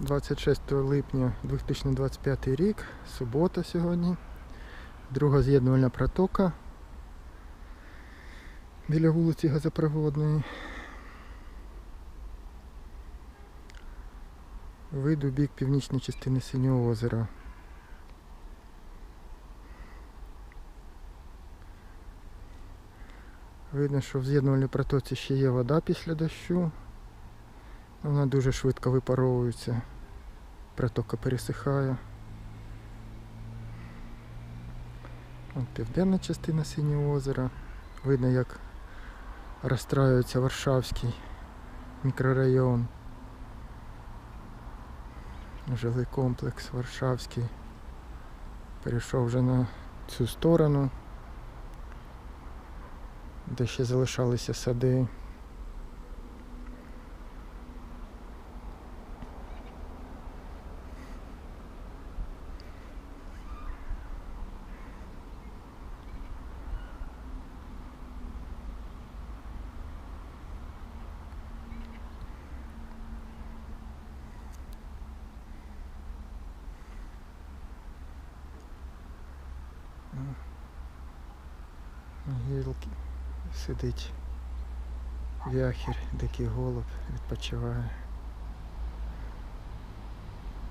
26 липня 2025 рік, субота сьогодні. Друга з'єднувальна протока біля вулиці Газопроводної. Вийду бік північної частини Синього озера. Видно, що в з'єднувальній протоці ще є вода після дощу. Вона дуже швидко випаровується. Протока пересихає. От південна частина Синього озера. Видно, як розстраюється Варшавський мікрорайон. Жилий комплекс Варшавський. Перейшов вже на цю сторону, де ще залишалися сади. Гілки сидить вяхір, дикий голуб, відпочиває.